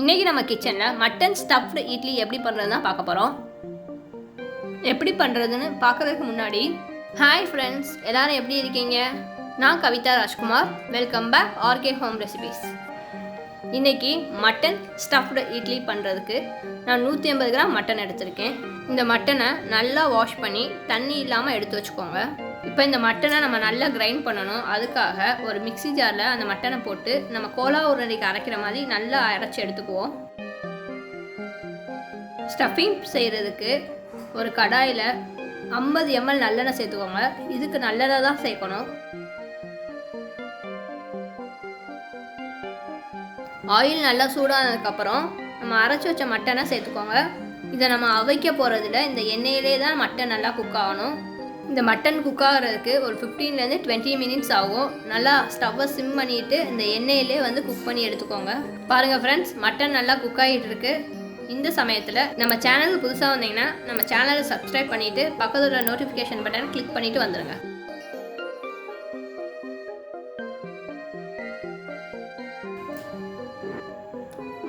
இன்றைக்கி நம்ம கிச்சனில் மட்டன் ஸ்டஃப்டு இட்லி எப்படி பண்ணுறதுனா பார்க்க போகிறோம் எப்படி பண்ணுறதுன்னு பார்க்கறதுக்கு முன்னாடி ஹாய் ஃப்ரெண்ட்ஸ் எல்லாரும் எப்படி இருக்கீங்க? நான் Kavitha Rajkumar. Welcome back RK home recipes இன்றைக்கி மட்டன் ஸ்டஃப்டு இட்லி பண்ணுறதுக்கு நான் நூற்றி ஐம்பது கிராம் மட்டன் எடுத்திருக்கேன். இந்த மட்டனை நல்லா வாஷ் பண்ணி தண்ணி இல்லாமல் எடுத்து வச்சுக்கோங்க. இப்போ இந்த மட்டனை நம்ம நல்லா கிரைண்ட் பண்ணணும். அதுக்காக ஒரு மிக்ஸி ஜாரில் அந்த மட்டனை போட்டு நம்ம கோலா உருண்டைக்கு அரைக்கிற மாதிரி நல்லா அரைச்சி எடுத்துக்குவோம். ஸ்டஃபிங் செய்கிறதுக்கு ஒரு கடாயில் ஐம்பது எம்எல் நல்லெண்ணெய் சேர்த்துக்கோங்க. இதுக்கு நல்லெண்ணெய் தான் சேர்க்கணும். ஆயில் நல்லா சூடானதுக்கப்புறம் நம்ம அரைச்சி வச்ச மட்டனை சேர்த்துக்கோங்க. இதை நம்ம அவைக்க போகிறதுல இந்த எண்ணெயிலே தான் மட்டன் நல்லா குக் ஆகணும். இந்த மட்டன் குக் ஆகிறதுக்கு ஒரு ஃபிஃப்டீன்லேருந்து டுவெண்ட்டி மினிட்ஸ் ஆகும். நல்லா ஸ்டவ்வை சிம் பண்ணிவிட்டு இந்த எண்ணெயிலே வந்து குக் பண்ணி எடுத்துக்கோங்க. பாருங்கள் ஃப்ரெண்ட்ஸ் மட்டன் நல்லா குக் ஆகிட்டு இருக்கு இந்த சமயத்தில் நம்ம சேனலுக்கு புதுசாக வந்தீங்கன்னா நம்ம சேனலை சப்ஸ்கிரைப் பண்ணிவிட்டு பக்கத்தில் நோட்டிஃபிகேஷன் பட்டன் கிளிக் பண்ணிவிட்டு வந்துடுங்க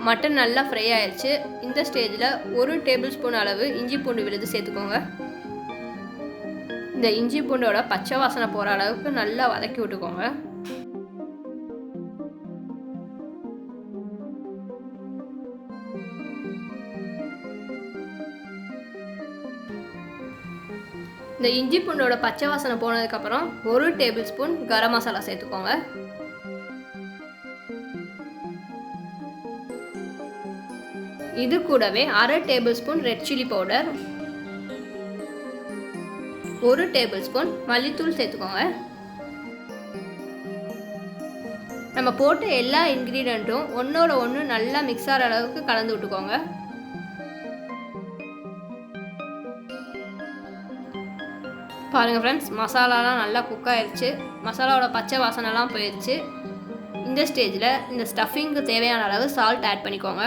மட்டன் நல்லா ஃப்ரை ஆயிடுச்சு இந்த ஸ்டேஜில் ஒரு டேபிள் ஸ்பூன் அளவு இஞ்சி பூண்டு விழுது சேர்த்துக்கோங்க. இந்த இஞ்சி பூண்டோட பச்சை வாசனை போகிற அளவுக்கு நல்லா வதக்கி விட்டுக்கோங்க. இந்த இஞ்சி பூண்டோட பச்சை வாசனை போனதுக்கப்புறம் ஒரு டேபிள் ஸ்பூன் கரம் மசாலா சேர்த்துக்கோங்க. இது கூடவே அரை tablespoon red chilli powder ஒரு டேபிள் ஸ்பூன் மல்லித்தூள் சேர்த்துக்கோங்க. நம்ம போட்ட எல்லா இன்க்ரீடியண்ட்டும் ஒன்றோட ஒன்று நல்லா மிக்ஸ் ஆகிற அளவுக்கு கலந்து விட்டுக்கோங்க. பாருங்கள் ஃப்ரெண்ட்ஸ் மசாலாலாம் நல்லா குக் ஆயிடுச்சு மசாலாவோட பச்சை வாசனைலாம் போயிடுச்சு இந்த ஸ்டேஜில் இந்த ஸ்டஃபிங்க்கு தேவையான அளவு சால்ட் ஆட் பண்ணிக்கோங்க.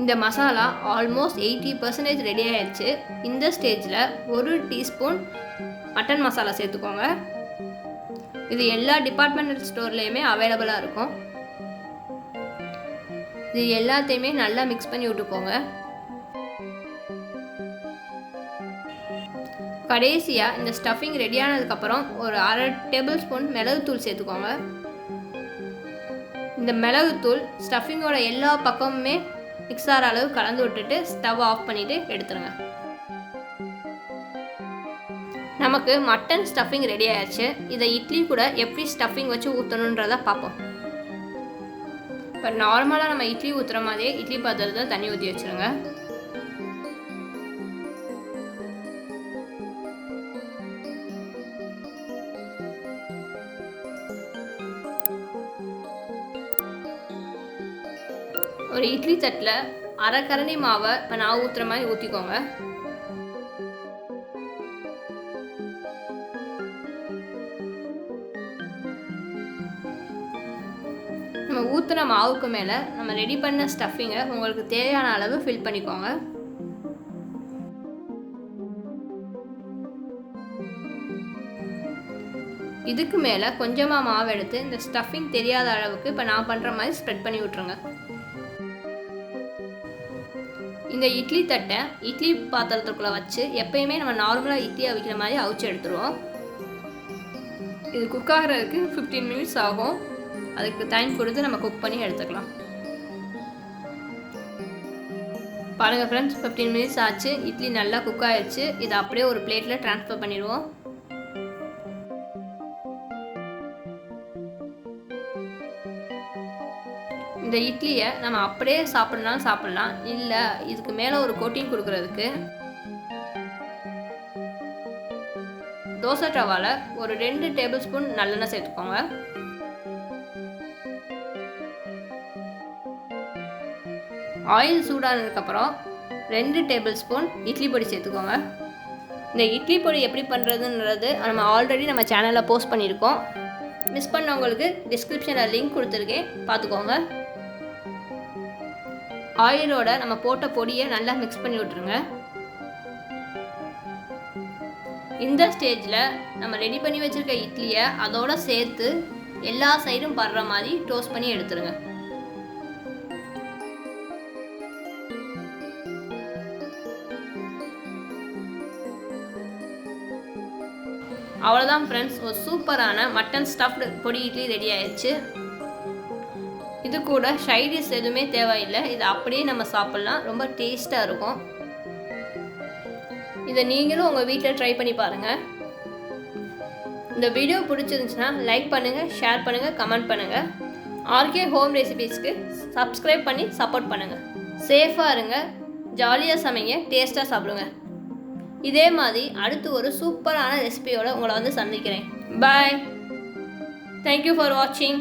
இந்த masala almost eighty percentage ready ஆயிடுச்சு இந்த ஸ்டேஜில் ஒரு டீஸ்பூன் மட்டன் மசாலா சேர்த்துக்கோங்க. இது எல்லா டிபார்ட்மெண்டல் ஸ்டோர்லேயுமே அவைலபிளாக இருக்கும். இது எல்லாத்தையுமே நல்லா மிக்ஸ் பண்ணி விட்டுக்கோங்க. கடைசியாக இந்த ஸ்டஃபிங் ரெடி ஆனதுக்கப்புறம் ஒரு அரை டேபிள் ஸ்பூன் மிளகுத்தூள் சேர்த்துக்கோங்க. இந்த மிளகுத்தூள் ஸ்டஃபிங்கோட எல்லா பக்கமுமே மிக்ஸ் ஆகிற அளவு கலந்து விட்டுட்டு ஸ்டவ் ஆஃப் பண்ணிவிட்டு எடுத்துருங்க. நமக்கு மட்டன் ஸ்டஃபிங் ரெடி ஆயிடுச்சு. இதை இட்லி கூட எப்படி ஸ்டஃபிங் வச்சு ஊற்றணுன்றத பார்ப்போம். இப்போ நார்மலாக நம்ம இட்லி ஊற்றுற மாதிரியே இட்லி பாத்திரத்தில் தண்ணி ஊற்றி வச்சுருங்க. ஒரு இட்லி தட்டில் அரை மாவை இப்போ நான் ஊற்றுற மாதிரி ஊற்றிக்கோங்க நம்ம ஊற்றுன மாவுக்கு மேலே நம்ம ரெடி பண்ண ஸ்டஃபிங்கை உங்களுக்கு தேவையான அளவு ஃபில் பண்ணிக்கோங்க. இதுக்கு மேலே கொஞ்சமாக மாவு எடுத்து இந்த ஸ்டஃபிங் தெரியாத அளவுக்கு இப்போ நான் பண்ணுற மாதிரி ஸ்ப்ரெட் பண்ணி விட்ருங்க இந்த இட்லி தட்டை இட்லி பாத்திரத்துக்குள்ளே வச்சு எப்பயுமே நம்ம நார்மலாக இட்லி அவிக்கிற மாதிரி அவிச்சு எடுத்துருவோம். இது குக் ஆகிறதுக்கு ஃபிஃப்டீன் மினிட்ஸ் ஆகும். அதுக்கு டைம் கொடுத்து நம்ம குக் பண்ணி எடுத்துக்கலாம். பாருங்கள் ஃப்ரெண்ட்ஸ் ஃபிஃப்டீன் மினிட்ஸ் ஆச்சு. இட்லி நல்லா குக் ஆயிடுச்சு இதை அப்படியே ஒரு பிளேட்டில் ட்ரான்ஸ்ஃபர் பண்ணிடுவோம். இந்த இட்லியை நம்ம அப்படியே சாப்பிட்னாலும் சாப்பிட்லாம். இல்லை இதுக்கு மேலே ஒரு கோட்டிங் கொடுக்குறதுக்கு தோசை டவாவில் ஒரு ரெண்டு டேபிள் ஸ்பூன் நல்லெண்ணெய் சேர்த்துக்கோங்க. ஆயில் சூடானதுக்கப்புறம் ரெண்டு டேபிள் ஸ்பூன் இட்லி பொடி சேர்த்துக்கோங்க. இந்த இட்லி பொடி எப்படி பண்ணுறதுன்றது நம்ம ஆல்ரெடி நம்ம சேனலில் போஸ்ட் பண்ணியிருக்கோம். மிஸ் பண்ணவங்களுக்கு டிஸ்கிரிப்ஷனில் லிங்க் கொடுத்துருக்கேன். பார்த்துக்கோங்க. ஆயிலோட நம்ம போட்ட பொடியை நல்லா மிக்ஸ் பண்ணி விட்ருங்க இந்த ஸ்டேஜில் நம்ம ரெடி பண்ணி வச்சுருக்க இட்லியை அதோட சேர்த்து எல்லா சைடும் படுற மாதிரி டோஸ்ட் பண்ணி எடுத்துருங்க. அவ்வளோதான் ஃப்ரெண்ட்ஸ் ஒரு சூப்பரான மட்டன் ஸ்டஃப்டு பொடி இட்லி ரெடி ஆயிடுச்சு இது கூட ஷைடிஸ் எதுவுமே தேவையில்லை. இது அப்படியே நம்ம சாப்பிட்லாம். ரொம்ப டேஸ்ட்டாக இருக்கும். இதை நீங்களும் உங்கள் வீட்டில் ட்ரை பண்ணி பாருங்கள் இந்த வீடியோ பிடிச்சிருந்துச்சுன்னா லைக் பண்ணுங்கள் ஷேர் பண்ணுங்கள் கமெண்ட் பண்ணுங்கள் ஆர்கே ஹோம் ரெசிபீஸ்க்கு சப்ஸ்கிரைப் பண்ணி சப்போர்ட் பண்ணுங்கள் சேஃபாக இருங்க. ஜாலியாக சமைங்க டேஸ்ட்டாக சாப்பிடுங்க. இதே மாதிரி அடுத்து ஒரு சூப்பரான ரெசிபியோடு உங்களை வந்து சந்திக்கிறேன். பாய் தேங்க்யூ ஃபார் வாட்சிங்